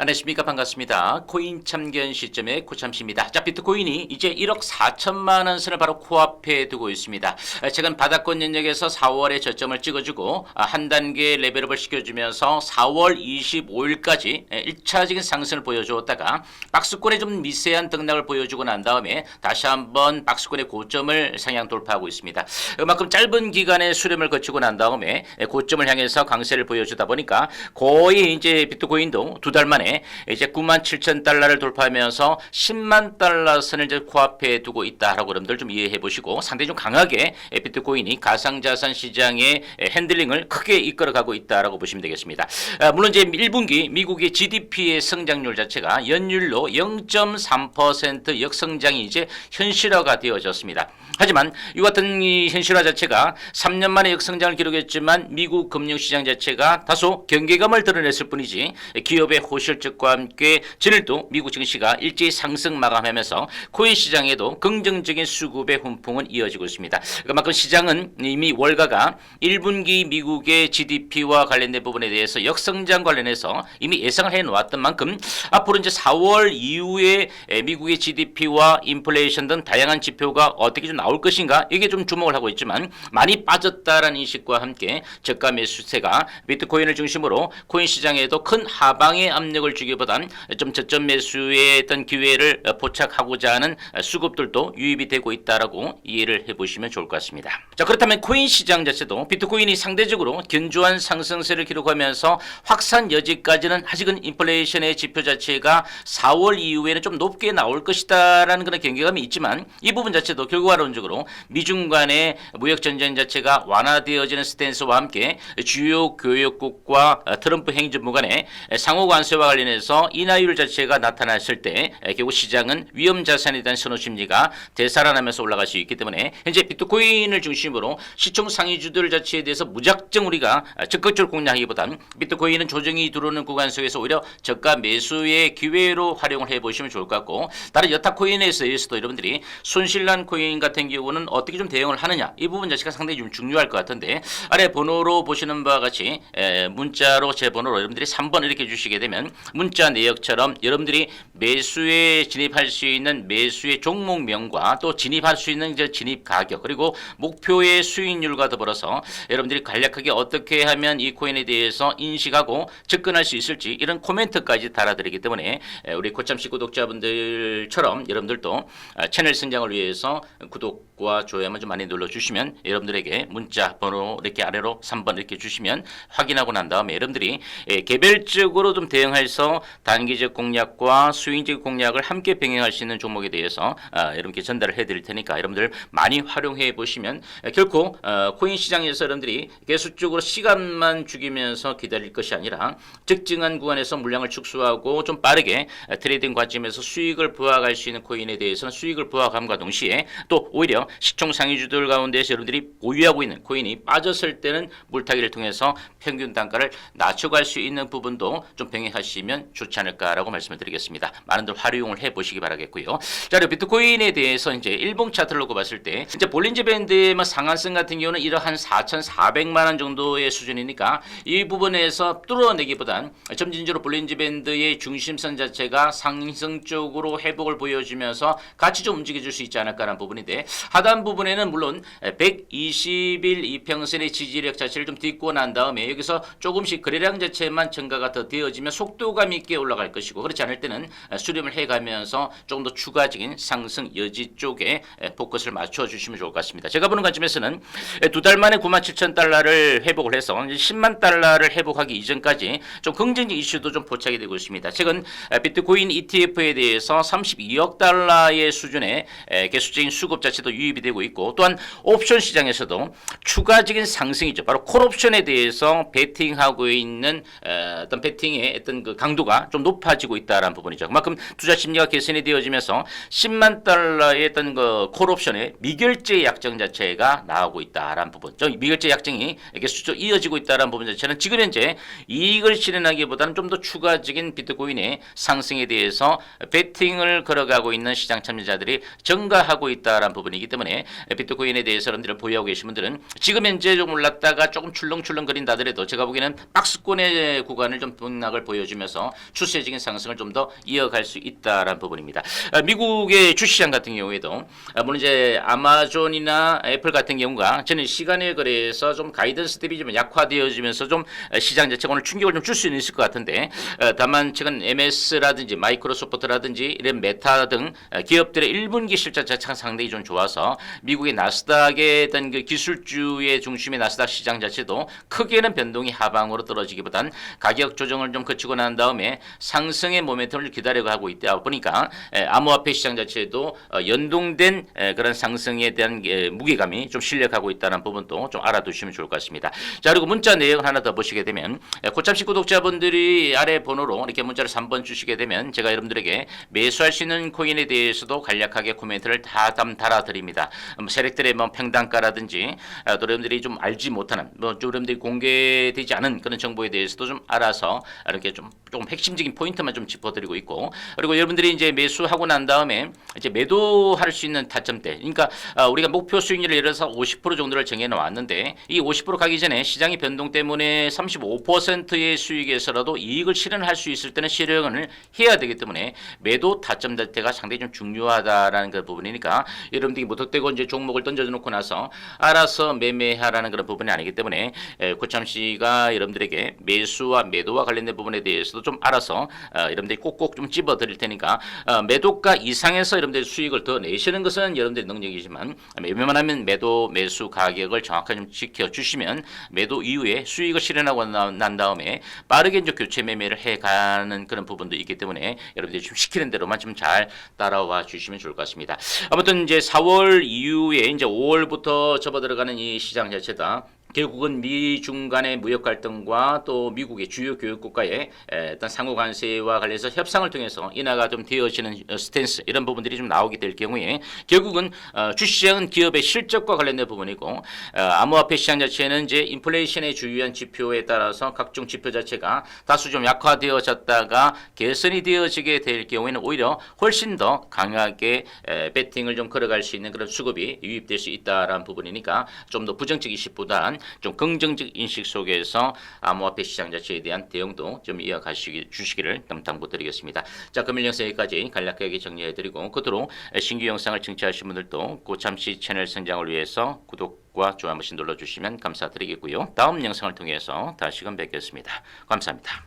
안녕하십니까 반갑습니다. 코인 참견 시점의 고참씨입니다. 자 비트코인이 이제 1억 4천만 원 선을 바로 코앞에 두고 있습니다. 아, 최근 바닥권 연역에서 4월에 저점을 찍어주고 아, 한 단계 레벨업을 시켜주면서 4월 25일까지 1차적인 상승을 보여주었다가 박스권에 좀 미세한 등락을 보여주고 난 다음에 다시 한번 박스권의 고점을 상향 돌파하고 있습니다. 그만큼 짧은 기간의 수렴을 거치고 난 다음에 고점을 향해서 강세를 보여주다 보니까 거의 이제 비트코인도 두 달 만에 이제 9만 7천 달러를 돌파하면서 10만 달러 선을 이제 코앞에 두고 있다라고 여러분들 좀 이해해 보시고 상당히 좀 강하게 비트코인이 가상자산 시장의 핸들링을 크게 이끌어가고 있다라고 보시면 되겠습니다. 아, 물론 이제 1분기 미국의 GDP의 성장률 자체가 연율로 0.3% 역성장이 이제 현실화가 되어졌습니다. 하지만 이 같은 이 현실화 자체가 3년 만에 역성장을 기록했지만 미국 금융시장 자체가 다소 경계감을 드러냈을 뿐이지 기업의 호실적과 함께 전일도 미국 증시가 일제히 상승 마감하면서 코인 시장에도 긍정적인 수급의 훈풍은 이어지고 있습니다. 그만큼 시장은 이미 월가가 1분기 미국의 GDP와 관련된 부분에 대해서 역성장 관련해서 이미 예상을 해 놓았던 만큼 앞으로 이제 4월 이후에 미국의 GDP와 인플레이션 등 다양한 지표가 어떻게 좀 나올 것인가 이게 좀 주목을 하고 있지만 많이 빠졌다라는 인식과 함께 저가 매수세가 비트코인을 중심으로 코인 시장에도 큰 하방의 압력을 주기보단 좀 저점 매수의 어떤 기회를 포착하고자 하는 수급들도 유입이 되고 있다라고 이해를 해보시면 좋을 것 같습니다. 자 그렇다면 코인 시장 자체도 비트코인이 상대적으로 견조한 상승세를 기록하면서 확산 여지까지는 아직은 인플레이션의 지표 자체가 4월 이후에는 좀 높게 나올 것이다라는 그런 경계감이 있지만 이 부분 자체도 결과론적으로 미중 간의 무역 전쟁 자체가 완화되어지는 스탠스와 함께 주요 교역국과 트럼프 행정부 간의 상호 관세와 관련해서 인하율 자체가 나타났을 때 결국 시장은 위험 자산에 대한 선호 심리가 되살아나면서 올라갈 수 있기 때문에 현재 비트코인을 중심으로 시총 상위주들 자체에 대해서 무작정 우리가 적극적으로 공략하기보단 비트코인은 조정이 들어오는 구간 속에서 오히려 저가 매수의 기회로 활용을 해보시면 좋을 것 같고 다른 여타 코인에 대해서도 여러분들이 손실난 코인 같은 경우는 어떻게 좀 대응을 하느냐 이 부분 자체가 상당히 좀 중요할 것 같은데 아래 번호로 보시는 바와 같이 에, 문자로 제 번호로 여러분들이 3번 이렇게 주시게 되면 문자 내역처럼 여러분들이 매수에 진입할 수 있는 매수의 종목명과 또 진입할 수 있는 이제 진입 가격 그리고 목표의 수익률과 더불어서 여러분들이 간략하게 어떻게 하면 이 코인에 대해서 인식하고 접근할 수 있을지 이런 코멘트까지 달아드리기 때문에 에, 우리 고참씨 구독자분들처럼 여러분들도 아, 채널 성장을 위해서 구독 do 과 좋아요만 좀 많이 눌러주시면 여러분들에게 문자 번호 이렇게 아래로 3번 이렇게 주시면 확인하고 난 다음에 여러분들이 예, 개별적으로 좀 대응해서 단기적 공략과 수익적 공략을 함께 병행할 수 있는 종목에 대해서 아, 여러분께 전달을 해드릴 테니까 여러분들 많이 활용해 보시면 예, 결코 어, 코인 시장에서 여러분들이 계속적으로 시간만 죽이면서 기다릴 것이 아니라 특정한 구간에서 물량을 축소하고 좀 빠르게 어, 트레이딩 관점에서 수익을 부각할 수 있는 코인에 대해서는 수익을 부각함과 동시에 또 오히려 시총 상위주들 가운데서 여러분들이 보유하고 있는 코인이 빠졌을 때는 물타기를 통해서 평균 단가를 낮춰갈 수 있는 부분도 좀 병행하시면 좋지 않을까라고 말씀을 드리겠습니다. 많은들 활용을 해 보시기 바라겠고요. 자, 그리고 비트코인에 대해서 이제 일봉 차트를 놓고 봤을 때 이제 볼린저 밴드의 뭐 상한선 같은 경우는 이러한 4,400만 원 정도의 수준이니까 이 부분에서 뚫어내기보단 점진적으로 볼린저 밴드의 중심선 자체가 상승 쪽으로 회복을 보여주면서 같이 좀 움직여줄 수 있지 않을까라는 부분인데 하단 부분에는 물론 120일 이평선의 지지력 자체를 좀 딛고 난 다음에 여기서 조금씩 거래량 자체만 증가가 더 되어지면 속도감 있게 올라갈 것이고 그렇지 않을 때는 수렴을 해가면서 조금 더 추가적인 상승 여지 쪽에 포커스를 맞춰 주시면 좋을 것 같습니다. 제가 보는 관점에서는 두 달 만에 9만 7천 달러를 회복을 해서 10만 달러를 회복하기 이전까지 좀 긍정적 이슈도 좀 포착이 되고 있습니다. 최근 비트코인 ETF에 대해서 32억 달러의 수준의 개수적인 수급 자체도 유 입이 되고 있고 또한 옵션 시장에서도 추가적인 상승이죠. 바로 콜옵션에 대해서 베팅하고 있는 어, 어떤 베팅의 어떤 그 강도가 좀 높아지고 있다라는 부분이죠. 그만큼 투자 심리가 개선이 되어지면서 10만 달러의 어떤 그 콜옵션의 미결제 약정 자체가 나오고 있다라는 부분. 저 미결제 약정이 이렇게 수적 이어지고 있다라는 부분 자체는 지금 현재 이익을 실현하기보다는 좀 더 추가적인 비트코인의 상승에 대해서 베팅을 걸어가고 있는 시장 참여자들이 증가하고 있다라는 부분이기 때문에 때문에 비트코인에 대해서 여러분들 보유하고 계신 분들은 지금 현재 좀 올랐다가 조금 출렁출렁 거린다 하더라도 제가 보기에는 박스권의 구간을 좀 등락을 보여주면서 추세적인 상승을 좀 더 이어갈 수 있다라는 부분입니다. 아, 미국의 주시장 같은 경우에도 아, 물론 이제 아마존이나 애플 같은 경우가 저는 시간에 거래에서 좀 가이던스 대비 좀 약화되어지면서 좀 시장 자체가 오늘 충격을 좀 줄 수는 있을 것 같은데 어, 다만 최근 MS라든지 마이크로소프트라든지 이런 메타 등 어, 기업들의 1분기 실적 자체가 상당히 좀 좋아서 미국의 나스닥의 어떤 그 기술주의 중심의 나스닥 시장 자체도 크게는 변동이 하방으로 떨어지기보단 가격 조정을 좀 거치고 난 다음에 상승의 모멘텀을 기다려고 하고 있다 보니까 에, 암호화폐 시장 자체도 어, 연동된 에, 그런 상승에 대한 에, 무게감이 좀 실력하고 있다는 부분도 좀 알아두시면 좋을 것 같습니다. 자 그리고 문자 내용 하나 더 보시게 되면 에, 고참식 구독자분들이 아래 번호로 이렇게 문자를 3번 주시게 되면 제가 여러분들에게 매수할 수 있는 코인에 대해서도 간략하게 코멘트를 다 담, 달아드립니다. 음, 세력들의 뭐 평단가라든지 아, 또 여러분들이 좀 알지 못하는 뭐좀 여러분들이 공개되지 않은 그런 정보에 대해서도 좀 알아서 이렇게 좀 조금 핵심적인 포인트만 좀 짚어드리고 있고 그리고 여러분들이 이제 매수하고 난 다음에 이제 매도할 수 있는 타점대. 그러니까 아, 우리가 목표 수익률을 예를 들어서 50% 정도를 정해 놓았는데 이 50% 가기 전에 시장의 변동 때문에 35%의 수익에서라도 이익을 실현할 수 있을 때는 실현을 해야 되기 때문에 매도 타점 대가 상당히 좀 중요하다라는 그 부분이니까 여러분들이 무턱대고 이제 종목을 던져놓고 나서 알아서 매매하라는 그런 부분이 아니기 때문에 에, 고참 씨가 여러분들에게 매수와 매도와 관련된 부분에 대해서도 좀 알아서 어, 여러분들이 꼭꼭 좀 집어 드릴 테니까 어, 매도가 이상에서 여러분들이 수익을 더 내시는 것은 여러분들의 능력이지만 매매만 하면 매도 매수 가격을 정확하게 좀 지켜주시면 매도 이후에 수익을 실현하고 나- 난 다음에 빠르게 이제 교체 매매를 해가는 그런 부분도 있기 때문에 여러분들이 좀 시키는 대로만 좀 잘 따라와 주시면 좋을 것 같습니다. 아무튼 이제 4월 이후에 이제 5월부터 접어 들어가는 이 시장 자체다. 결국은 미중 간의 무역 갈등과 또 미국의 주요 교육 국가의 에, 어떤 상호 관세와 관련해서 협상을 통해서 인하가 좀 되어지는 어, 스탠스 이런 부분들이 좀 나오게 될 경우에 결국은 어, 주시장은 기업의 실적과 관련된 부분이고 어, 암호화폐 시장 자체는 이제 인플레이션의 주요한 지표에 따라서 각종 지표 자체가 다수 좀 약화되어졌다가 개선이 되어지게 될 경우에는 오히려 훨씬 더 강하게 에, 배팅을 좀 걸어갈 수 있는 그런 수급이 유입될 수 있다라는 부분이니까 좀 더 부정적 인식보단 좀 긍정적 인식 속에서 암호화폐 시장 자체에 대한 대응도 좀 이어가시기 주시기를 좀 당부드리겠습니다. 자, 금일 영상 여기까지 간략하게 정리해드리고 끝으로 신규 영상을 청취하신 분들도 고참시 채널 성장을 위해서 구독과 좋아요 한 번씩 눌러주시면 감사드리겠고요. 다음 영상을 통해서 다시금 뵙겠습니다. 감사합니다.